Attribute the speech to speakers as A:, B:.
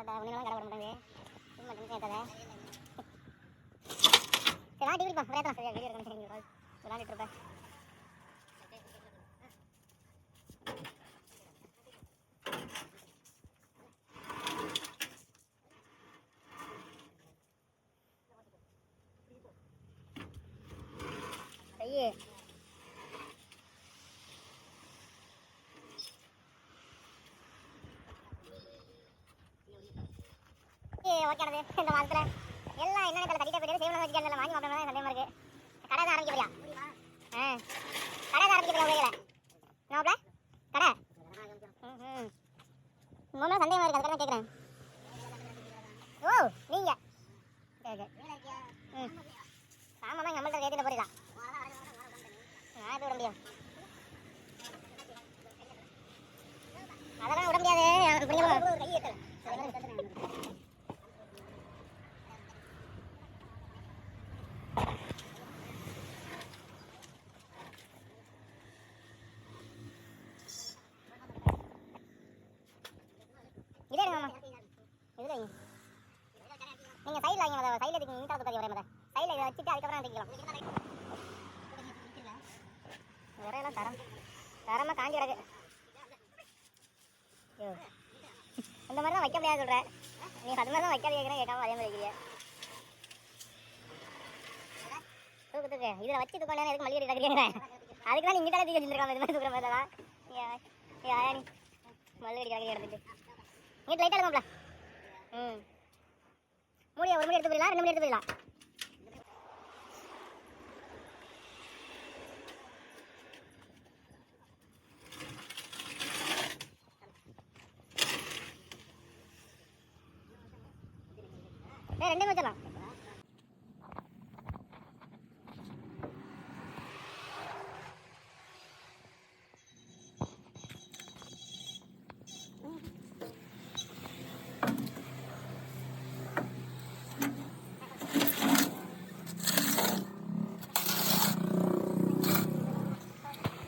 A: மாட்டேன் உன்னை கடை சரியா வெளியே இருக்கணும் சரி விளாண்டுட்டு இருப்பேன் ஏய் ஓகேனது இந்த மாதத்தில் எல்லாம் என்னென்ன கடை கட்டிட்ட போயிட்டு சேவனம் வச்சுக்கிறதுல வாங்கி மாட்டோம் சந்தேகமாக இருக்குது கடை தான் ஆரம்பிக்க போறியா? ஆ. கடை தான் ஆரம்பிக்க போறியா உலகில? நோப்ல கடை? ம் உங்க சந்தேகமாக இருக்குது அதுக்காக கேட்குறேன் ஓ நீங்கள் சரி சரி. ம். ஆமாம் தான் நம்மள்ட்ட ஏற்றின போறீங்களா? நான் இது விட முடியும் அதெல்லாம் விட முடியாது பிடிக்கணும் இதே எடுங்க மாமா. இதில் வைங்க. நீங்கள் சைடில் வைங்க மத. சைடில் இதுக்கு நீட்டாக தூக்கி வரேன் சைடில் இதை வச்சுட்டு அதுக்கப்புறம் விரையெல்லாம் தரம்? தரமாக காஞ்சி கிடக்கு. இந்த மாதிரி தான் வைக்க முடியாது சொல்கிறேன் நீ அது மாதிரி தான் வைக்காத கேட்குறேன் கேட்காம அதே மாதிரி வைக்கிறிய? தூக்கு தூக்கு இதில் வச்சு தூக்க எதுக்கு மல்லிகை கேட்குறேன் அதுக்கு தான் நீ இங்கிட்ட தூக்கி வச்சுருக்காங்க இது மாதிரி தூக்குற மாதிரி தான் யாரா நீ. மல்லிகை கிடக்கு எடுத்துட்டு. இங்கே லைட்டாக எடுக்கோம்ல ம். மூடியா ஒரு மணி எடுத்து போயிடலாம் ரெண்டு மணி எடுத்து போயிடலாம் ரெண்டு ரெண்டே வச்சிடலாம்.